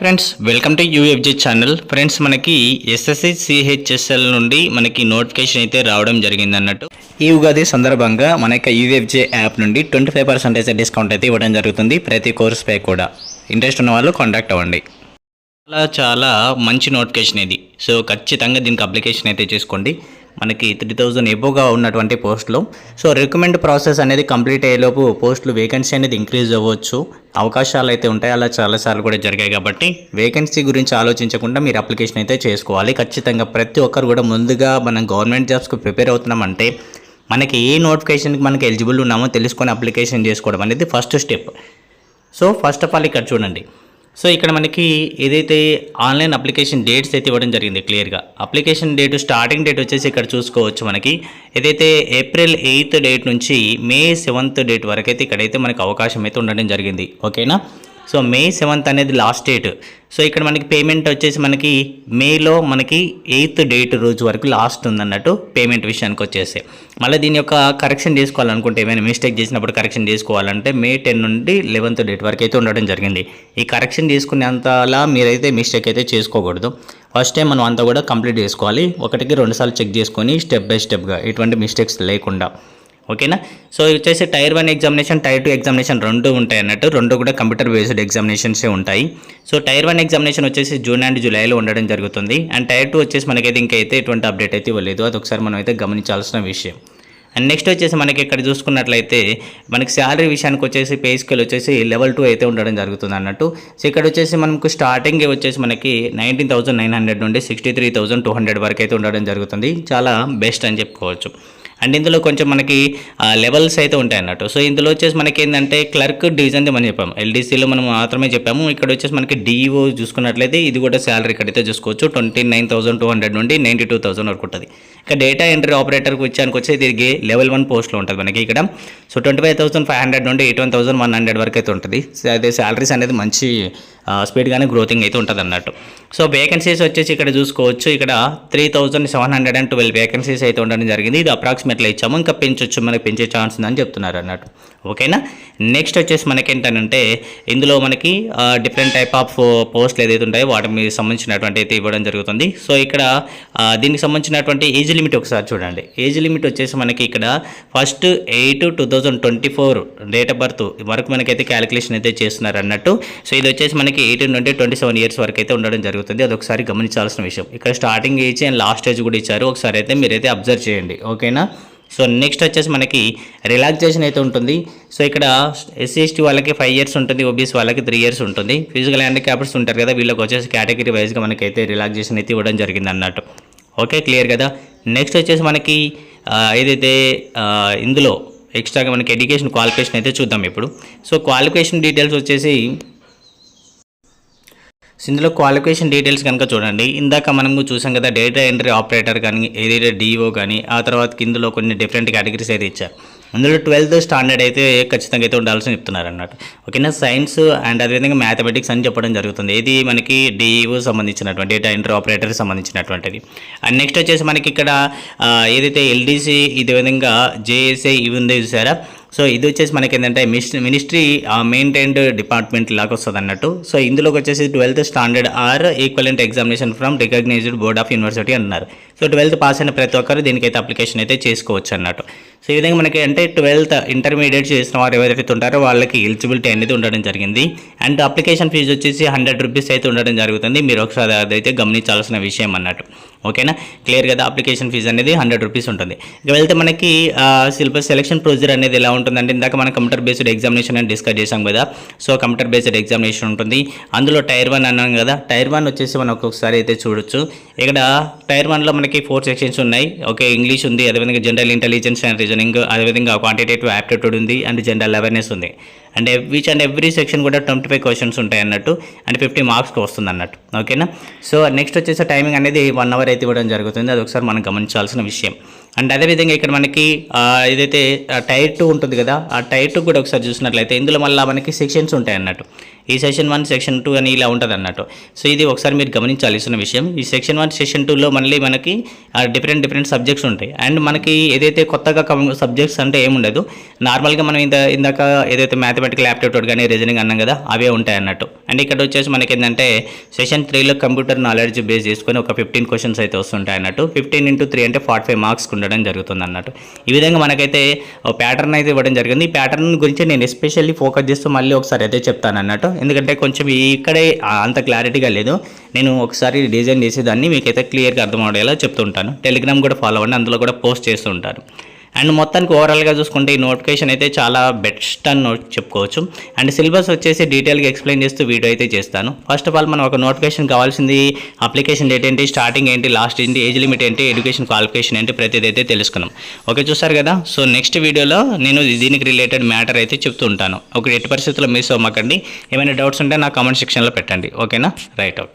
Friends welcome to UFJ channel friends మనకి SSC CHSL నుండి మనకి నోటిఫికేషన్ అయితే రావడం జరిగింది అన్నట్టు. ఈ ఉగాది సందర్భంగా మనకి యూఎఫ్జే యాప్ నుండి ట్వంటీ ఫైవ్ పర్సెంటేజ్ డిస్కౌంట్ అయితే ఇవ్వడం జరుగుతుంది ప్రతి కోర్స్ పే కూడా. ఇంట్రెస్ట్ ఉన్న వాళ్ళు కాంటాక్ట్ అవ్వండి. చాలా చాలా మంచి నోటిఫికేషన్ ఇది. సో ఖచ్చితంగా దీనికి అప్లికేషన్ అయితే చేసుకోండి. మనకి త్రీ థౌజండ్ ఎబోగా ఉన్నటువంటి పోస్టులు. సో రికమెండ్ ప్రాసెస్ అనేది కంప్లీట్ అయ్యేలోపు పోస్టులు వేకెన్సీ అనేది ఇంక్రీజ్ అవ్వచ్చు. అవకాశాలు అయితే ఉంటాయి. అలా చాలాసార్లు కూడా జరిగాయి కాబట్టి వేకెన్సీ గురించి ఆలోచించకుండా మీరు అప్లికేషన్ అయితే చేసుకోవాలి. ఖచ్చితంగా ప్రతి ఒక్కరు కూడా ముందుగా మనం గవర్నమెంట్ జాబ్స్కి ప్రిపేర్ అవుతున్నామంటే మనకి ఏ నోటిఫికేషన్కి మనకి ఎలిజిబుల్ ఉన్నామో తెలుసుకొని అప్లికేషన్ చేసుకోవడం అనేది first step so first of all ఇక్కడ చూడండి. సో ఇక్కడ మనకి ఏదైతే ఆన్లైన్ అప్లికేషన్ డేట్స్ అయితే ఇవ్వడం జరిగింది క్లియర్గా. అప్లికేషన్ డేట్ స్టార్టింగ్ డేట్ వచ్చేసి ఇక్కడ చూసుకోవచ్చు మనకి. ఏదైతే ఏప్రిల్ ఎయిత్ డేట్ నుంచి మే సెవెంత్ డేట్ వరకు అయితే ఇక్కడైతే మనకి అవకాశం అయితే ఉండడం జరిగింది. ఓకేనా? సో మే సెవెంత్ అనేది లాస్ట్ డేట్. సో ఇక్కడ మనకి పేమెంట్ వచ్చేసి మనకి మేలో మనకి ఎయిత్ డేట్ రోజు వరకు లాస్ట్ ఉందన్నట్టు పేమెంట్ విషయానికి వచ్చేసి. మళ్ళీ దీని యొక్క కరెక్షన్ చేసుకోవాలనుకుంటే ఏమైనా మిస్టేక్ చేసినప్పుడు కరెక్షన్ చేసుకోవాలంటే మే టెన్ నుండి లెవెన్త్ డేట్ వరకు అయితే ఉండడం జరిగింది. ఈ కరెక్షన్ చేసుకునేంతలా మీరైతే మిస్టేక్ అయితే చేసుకోకూడదు. ఫస్ట్ టైం మనం అంతా కూడా కంప్లీట్ చేసుకోవాలి. ఒకటికి రెండుసార్లు చెక్ చేసుకొని స్టెప్ బై స్టెప్గా ఎటువంటి మిస్టేక్స్ లేకుండా. ఓకేనా? సో వచ్చేసి tier one examination tier two examination రెండు ఉంటాయి అన్నట్టు. రెండు కూడా కంప్యూటర్ బేస్డ్ ఎగ్జామినేషన్సే ఉంటాయి. సో టైర్ వన్ ఎగ్జామినేషన్ వచ్చేసి జూన్ అండ్ జూలైలో ఉండడం జరుగుతుంది. అండ్ టైర్ టూ వచ్చేసి మనకైతే ఇంకైతే ఎటువంటి అప్డేట్ అయితే ఇవ్వలేదు. అది ఒకసారి మనం అయితే గమనించాల్సిన విషయం. అండ్ నెక్స్ట్ వచ్చేసి మనకి ఇక్కడ చూసుకున్నట్లయితే మనకి శాలరీ విషయానికి వచ్చేసి పే స్కేల్ వచ్చేసి లెవెల్ టూ అయితే ఉండడం జరుగుతుంది అన్నట్టు. సో ఇక్కడ వచ్చేసి మనకు స్టార్టింగ్ వచ్చేసి మనకి నైన్టీన్ థౌసండ్ నైన్ హండ్రెడ్ నుండి sixty three thousand two hundred వరకు అయితే ఉండడం జరుగుతుంది. చాలా బెస్ట్ అని చెప్పుకోవచ్చు. అండ్ ఇందులో కొంచెం మనకి లెవెల్స్ అయితే ఉంటాయి అన్నట్టు. సో ఇందులో వచ్చేసి మనకి ఏంటంటే క్లర్క్ డివిజన్ది మనం చెప్పాము. ఎల్డీసీలో మనం మాత్రమే చెప్పాము. ఇక్కడ వచ్చేసి మనకి డిఈఓ చూసుకున్నట్లయితే ఇది కూడా శాలరీ ఇక్కడైతే చూసుకోవచ్చు. Twenty nine thousand two hundred నుండి నైంటీ టూ థౌసండ్ వరకు ఉంటుంది. ఇక డేటా ఎంట్రీ ఆపరేటర్కి వచ్చానికి వచ్చి తిరిగి లెవెల్ వన్ పోస్ట్లో ఉంటుంది మనకి ఇక్కడ. So twenty five thousand five hundred నుండి eight one thousand one hundred వరకు అయితే ఉంటుంది. అదే శాలరీస్ అనేది మంచి స్పీడ్గానే గ్రోతింగ్ అయితే ఉంటుంది అన్నట్టు. సో వేకెన్సీస్ వచ్చేసి ఇక్కడ చూసుకోవచ్చు. ఇక్కడ three thousand seven hundred and twelve vacancies అయితే ఉండడం జరిగింది. ఇది అప్రాక్సిమేట్లీ ఇచ్చాము. ఇంకా పెంచొచ్చు. మనకి పెంచే ఛాన్స్ ఉందని చెప్తున్నారు అన్నట్టు. ఓకేనా? నెక్స్ట్ వచ్చేసి మనకేంటనంటే ఇందులో మనకి డిఫరెంట్ టైప్ ఆఫ్ పోస్ట్లు ఏదైతే ఉంటాయో వాటి మీద సంబంధించినటువంటి అయితే ఇవ్వడం జరుగుతుంది. సో ఇక్కడ దీనికి సంబంధించినటువంటి ఏజ్ లిమిట్ ఒకసారి చూడండి. ఏజ్ లిమిట్ వచ్చేసి మనకి ఇక్కడ first eight two thousand twenty four date of birth వరకు మనకైతే క్యాలిక్యులేషన్ అయితే చేస్తున్నారు అన్నట్టు సో ఇది వచ్చేసి మనకి ఎయిటీన్ నుండి ట్వంటీ సెవెన్ ఇయర్స్ వరకు అయితే ఉండడం జరుగుతుంది. అది ఒకసారి గమనించాల్సిన విషయం. ఇక్కడ starting age and last age కూడా ఇచ్చారు. ఒకసారి అయితే మీరైతే అబ్జర్వ్ చేయండి. ఓకేనా? సో నెక్స్ట్ వచ్చేసి మనకి రిలాక్సేషన్ అయితే ఉంటుంది. సో ఇక్కడ ఎస్సీ ఎస్టీ వాళ్ళకి ఫైవ్ ఇయర్స్ ఉంటుంది ఓబీసీ వాళ్ళకి త్రీ ఇయర్స్ ఉంటుంది. ఫిజికల్ హ్యాండిక్యాప్స్ ఉంటారు కదా వీళ్ళకి వచ్చేసి కేటగిరీ వైజ్గా మనకైతే రిలాక్సేషన్ అయితే ఇవ్వడం జరిగింది అన్నట్టు. ఓకే క్లియర్ కదా? నెక్స్ట్ వచ్చేసి మనకి ఏదైతే ఇందులో ఎక్స్ట్రాగా మనకి ఎడ్యుకేషన్ క్వాలిఫికేషన్ అయితే చూద్దాం ఇప్పుడు. సో క్వాలిఫికేషన్ డీటెయిల్స్ వచ్చేసి ఇందులో క్వాలిఫికేషన్ డీటెయిల్స్ కనుక చూడండి. ఇందాక మనం చూసాం కదా డేటా ఎంట్రీ ఆపరేటర్ కానీ ఏదైతే డిఓ కానీ ఆ తర్వాత ఇందులో కొన్ని డిఫరెంట్ కేటగిరీస్ అయితే ఇచ్చారు. అందులో ట్వెల్త్ స్టాండర్డ్ అయితే ఖచ్చితంగా అయితే ఉండాల్సి చెప్తున్నారు అన్నట్టు ఓకేనా సైన్స్ అండ్ అదేవిధంగా మ్యాథమెటిక్స్ అని చెప్పడం జరుగుతుంది. ఇది మనకి డిఈఓ సంబంధించినటువంటి డేటా ఎంట్రీ ఆపరేటర్ సంబంధించినటువంటిది. అండ్ నెక్స్ట్ వచ్చేసి మనకి ఇక్కడ ఏదైతే ఎల్డీసీ ఇదే విధంగా జేఎస్ఏ ఇవి ఉందో చూసారా? సో ఇది వచ్చేసి మనకి ఏంటంటే మినిస్ట్రీ మెయింటైన్డ్ డిపార్ట్మెంట్ లాగా వస్తుంది అన్నట్టు సో ఇందులోకి వచ్చేసి twelfth standard or equivalent examination from recognised board of university అన్నారు. సో ట్వెల్త్ పాస్ అయిన ప్రతి ఒక్కరు దీనికైతే అప్లికేషన్ అయితే చేసుకోవచ్చు అన్నట్టు. సో ఈ విధంగా మనకి అంటే ట్వెల్త్ ఇంటర్మీడియట్ చేసిన వారు ఎవరైతే ఉంటారో వాళ్ళకి ఎలిజిబిలిటీ అనేది ఉండడం జరిగింది. అండ్ అప్లికేషన్ ఫీజు వచ్చేసి హండ్రెడ్ రూపీస్ అయితే ఉండడం జరుగుతుంది. మీరు ఒకసారి అదైతే గమనించాల్సిన విషయం అన్నట్టు. ఓకేనా క్లియర్ కదా? అప్లికేషన్ ఫీజు అనేది హండ్రెడ్ రూపీస్ ఉంటుంది. ఇక వెళ్తే మనకి సిలబస్ సెలక్షన్ ప్రొసీజర్ అనేది ఎలా ఉంటుందంటే ఇందాక మనం కంప్యూటర్ బేస్డ్ ఎగ్జామినేషన్ అని డిస్కస్ చేసాం కదా. సో కంప్యూటర్ బేస్డ్ ఎగ్జామినేషన్ ఉంటుంది. అందులో టైర్ వన్ అన్నాం కదా. టైర్ వన్ వచ్చేసి మనం ఒక్కొక్కసారి అయితే చూడొచ్చు. ఇక్కడ టైర్ వన్లో మనకి ఫోర్ సెక్షన్స్ ఉన్నాయి. ఓకే ఇంగ్లీష్ ఉంది అదేవిధంగా జనరల్ ఇంటెలిజెన్స్ అండ్ రీజనింగ్ అదేవిధంగా క్వాంటిటేటివ్ యాప్టిట్యూడ్ ఉంది అండ్ జనరల్ అవేర్నెస్ ఉంది. And which and every section కూడా ట్వంటీ ఫైవ్ క్వశ్చన్స్ ఉంటాయి అన్నట్టు అండ్ ఫిఫ్టీ మార్క్స్కి వస్తుంది అన్నట్టు. ఓకేనా? సో నెక్స్ట్ వచ్చేసి టైమింగ్ అనేది వన్ అవర్ అయితే ఇవ్వడం జరుగుతుంది. అది ఒకసారి మనం గమనించాల్సిన విషయం. అండ్ అదేవిధంగా ఇక్కడ మనకి ఆ, ఏదైతే టైర్ టూ ఉంటుంది కదా ఆ టైర్ టూ కూడా ఒకసారి చూసినట్లయితే ఇందులో మళ్ళీ మనకి సెక్షన్స్ ఉంటాయి అన్నట్టు. ఈ సెక్షన్ వన్ సెక్షన్ టూ అని ఇలా ఉంటుంది అన్నట్టు సో ఇది ఒకసారి మీరు గమనించాల్సిన విషయం. ఈ సెక్షన్ వన్ సెక్షన్ టూలో మళ్ళీ మనకి డిఫరెంట్ డిఫరెంట్ సబ్జెక్ట్స్ ఉంటాయి. అండ్ మనకి ఏదైతే కొత్తగా సబ్జెక్ట్స్ అంటే ఏముండదు నార్మల్గా మనం ఇంత ఇందాక ఏదైతే మ్యాథమెటికల్ యాప్టిట్యూడ్ కానీ రీజనింగ్ అన్నాం కదా అవే ఉంటాయి అన్నట్టు. అండ్ ఇక్కడ వచ్చేసి మనకి ఏంటంటే సెషన్ త్రీలో కంప్యూటర్ నాలెడ్జ్ బేస్ చేసుకొని ఒక ఫిఫ్టీన్ క్వశ్చన్స్ అయితే వస్తుంటాయి అన్నట్టు. ఫిఫ్టీన్ ఇంటూ త్రీ అంటే ఫార్టీ ఫైవ్ మార్క్స్ ఉండడం జరుగుతుంది అన్నట్టు. ఈ విధంగా మనకైతే ప్యాటర్న్ అయితే ఇవ్వడం జరిగింది. ఈ ప్యాటర్న్ గురించి నేను ఎస్పెషల్లీ ఫోకస్ చేస్తూ మళ్ళీ ఒకసారి అయితే చెప్తాను అన్నట్టు. ఎందుకంటే కొంచెం ఇక్కడే అంత క్లారిటీగా లేదు. నేను ఒకసారి డిజైన్ చేసేదాన్ని మీకైతే క్లియర్గా అర్థం అయ్యేలా చెప్తుంటాను. టెలిగ్రామ్ కూడా ఫాలో అవ్వండి అందులో కూడా పోస్ట్ చేస్తూ ఉంటాను అండ్ మొత్తానికి ఓవరాల్గా చూసుకుంటే ఈ నోటిఫికేషన్ అయితే చాలా బెస్ట్ అని చెప్పుకోవచ్చు. అండ్ సిలబస్ వచ్చేసి డీటెయిల్గా ఎక్స్ప్లెయిన్ చేస్తూ వీడియో అయితే చేస్తాను. ఫస్ట్ ఆఫ్ ఆల్ మనం ఒక నోటిఫికేషన్ కావాల్సింది అప్లికేషన్ డేట్ ఏంటి స్టార్టింగ్ ఏంటి లాస్ట్ ఏంటి ఏజ్ లిమిట్ ఏంటి ఎడ్యుకేషన్ క్వాలిఫికేషన్ ఏంటి ప్రతిదీ అయితే తెలుసుకున్నాం. ఓకే చూసారు కదా? సో నెక్స్ట్ వీడియోలో నేను దీనికి రిలేటెడ్ మ్యాటర్ అయితే చెప్తూ ఉంటాను ఒక ఎట్టి పరిస్థితుల్లో మిస్ అవ్వకండి. ఏమైనా డౌట్స్ ఉంటే నా కామెంట్ సెక్షన్లో పెట్టండి. ఓకేనా రైట్ ఓకే